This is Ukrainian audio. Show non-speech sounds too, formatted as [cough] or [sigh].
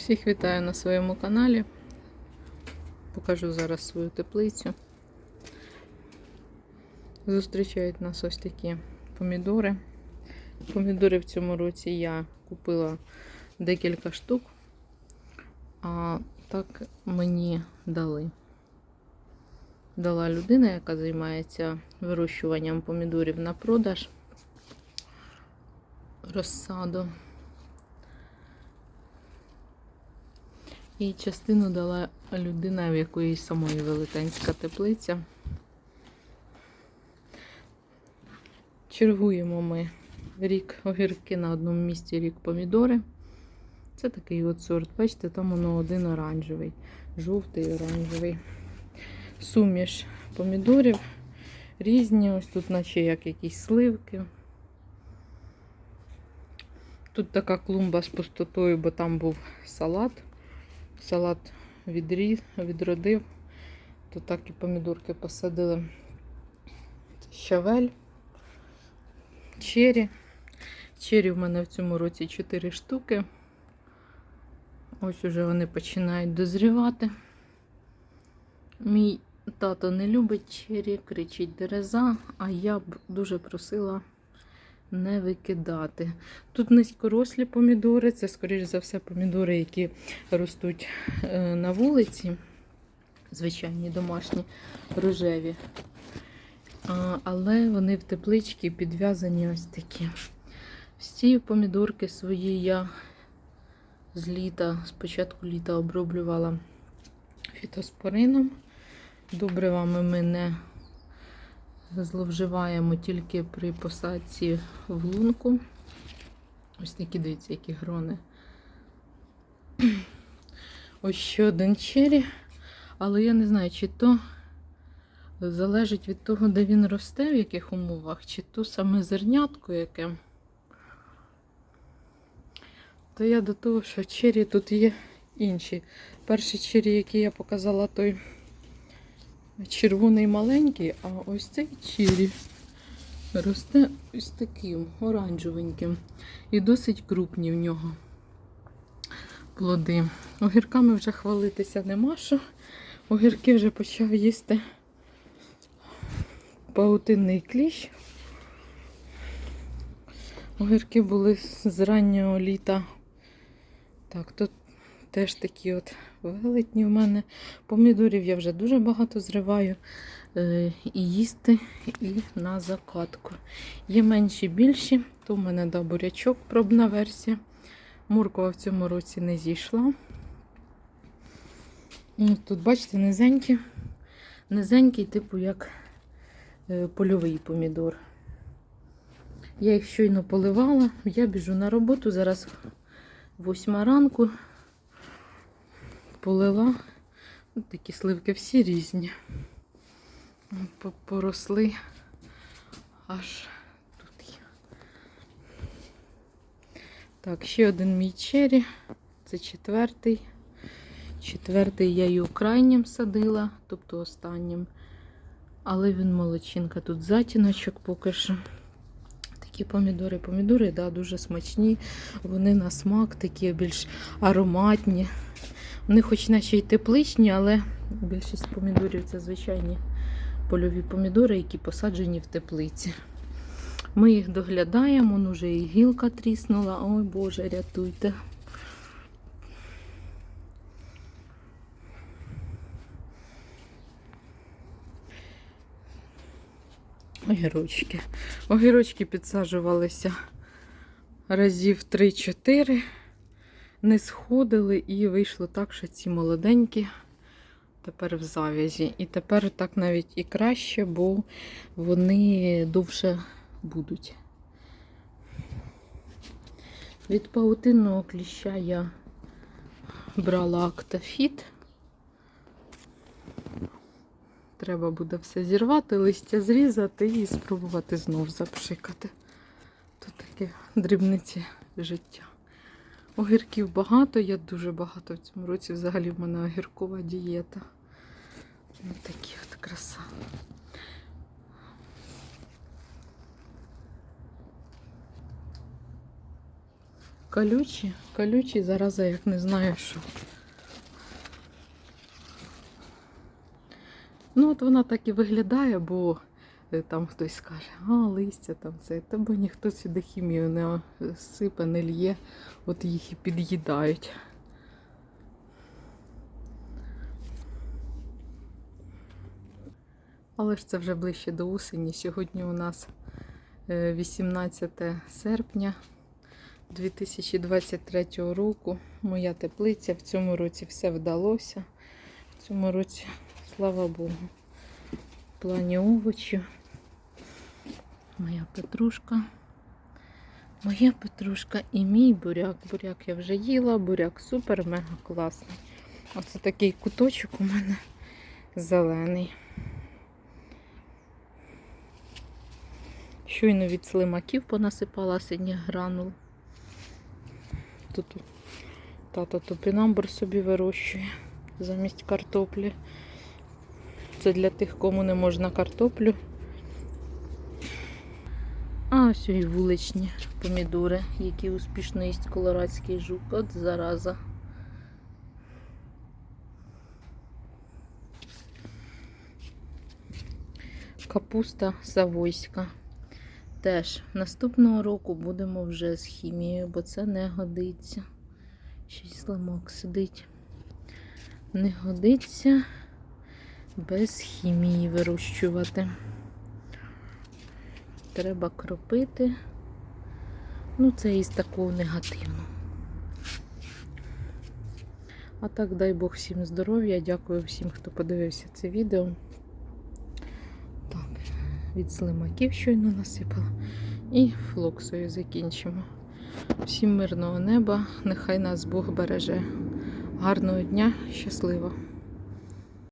Всіх вітаю на своєму каналі. Покажу зараз свою теплицю. Зустрічають нас ось такі помідори. Помідори в цьому році я купила декілька штук, а так мені дали. Дала людина, яка займається вирощуванням помідорів на продаж розсаду. І частину дала людина, в якої самої велетенська теплиця. Чергуємо ми рік огірки на одному місці, рік помідори. Це такий от сорт. Бачите, там воно один оранжевий, жовтий оранжевий. Суміш помідорів різні. Ось тут, наче як якісь сливки. Тут така клумба з пустотою, бо там був салат. Салат відріз, відродив, то так і помідорки посадили. Щавель, чері. Чері в мене в цьому році 4 штуки. Ось уже вони починають дозрівати. Мій тато не любить чері, кричить дереза, а я б дуже просила не викидати. Тут низькорослі помідори, це, скоріш за все, помідори, які ростуть е, на вулиці, звичайні домашні, рожеві. Але вони в тепличці підв'язані ось такі. Всі помідорки свої я з літа, з початку літа оброблювала фітоспорином. Добривами ми не зловживаємо тільки при посадці в лунку. Ось такі дивіться, які грони. [clears throat] Ось ще один чері, але я не знаю, чи то залежить від того, де він росте, в яких умовах, чи то саме зернятко яке. То я до того, що чері тут є інші. Перший чері, який я показала, той червоний маленький, а ось цей чирі росте ось таким оранжевеньким. І досить крупні в нього плоди. Огірками вже хвалитися нема що. Огірки вже почав їсти паутинний кліщ. Огірки були з раннього літа. Так, тут теж такі от велетні в мене. Помідорів я вже дуже багато зриваю. Е, і їсти, і на закатку. Є менші, більші, то в мене да, бурячок, пробна версія. Моркова в цьому році не зійшла. Ну, Тут, бачите, низенькі. Низенький, типу, як е, польовий помідор. Я їх щойно поливала, я біжу на роботу, зараз восьма ранку полила. Ось такі сливки всі різні. Поросли аж тут. Так, ще один мій чері. Це четвертий. Четвертий я його крайнім садила, тобто останнім. Але він молодчинка. Тут затіночок поки що. Такі помідори. Помідори, да, дуже смачні. Вони на смак такі більш ароматні. Вони хоч наче й тепличні, але більшість помідорів це звичайні польові помідори, які посаджені в теплиці. Ми їх доглядаємо, ну вже і гілка тріснула. Ой Боже, рятуйте. Огірочки. Огірочки підсаджувалися разів 3-4, не сходили і вийшло так, що ці молоденькі тепер в завязі. І тепер так навіть і краще, бо вони довше будуть. Від паутинного кліща я брала актофіт. Треба буде все зірвати, листя зрізати і спробувати знов запшикати. Тут таке дрібниці життя. Огірків багато, я дуже багато в цьому році. Взагалі в мене огіркова дієта. Ось такі от краса. Колючі, колючі, зараза, як не знаю що. Ну, от вона так і виглядає, бо там хтось скаже, а, листя там це. Та ніхто сюди хімію не е, сипе, не лє, от їх і під'їдають. Але ж це вже ближче до осені. Сьогодні у нас е, 18 серпня 2023 року. Моя теплиця. В цьому році все вдалося. В цьому році, слава Богу, в плані овочів. Моя петрушка. Моя петрушка і мій буряк. Буряк я вже їла, буряк супер, мега класний. Оце такий куточок у мене зелений. Щойно від слимаків понасипала синіх гранул. Тут тато топінамбур собі вирощує замість картоплі. Це для тих, кому не можна картоплю. Ось і вуличні помідори, які успішно їсть колорадський жук. От зараза. Капуста савойська. Теж наступного року будемо вже з хімією, бо це не годиться. Й слимок сидить. Не годиться без хімії вирощувати. Треба кропити. Ну, це із такого негативного. А так, дай Бог всім здоров'я. Дякую всім, хто подивився це відео. Так, від слимаків щойно насипала. І флоксою закінчимо. Всім мирного неба. Нехай нас Бог береже. Гарного дня, щасливо!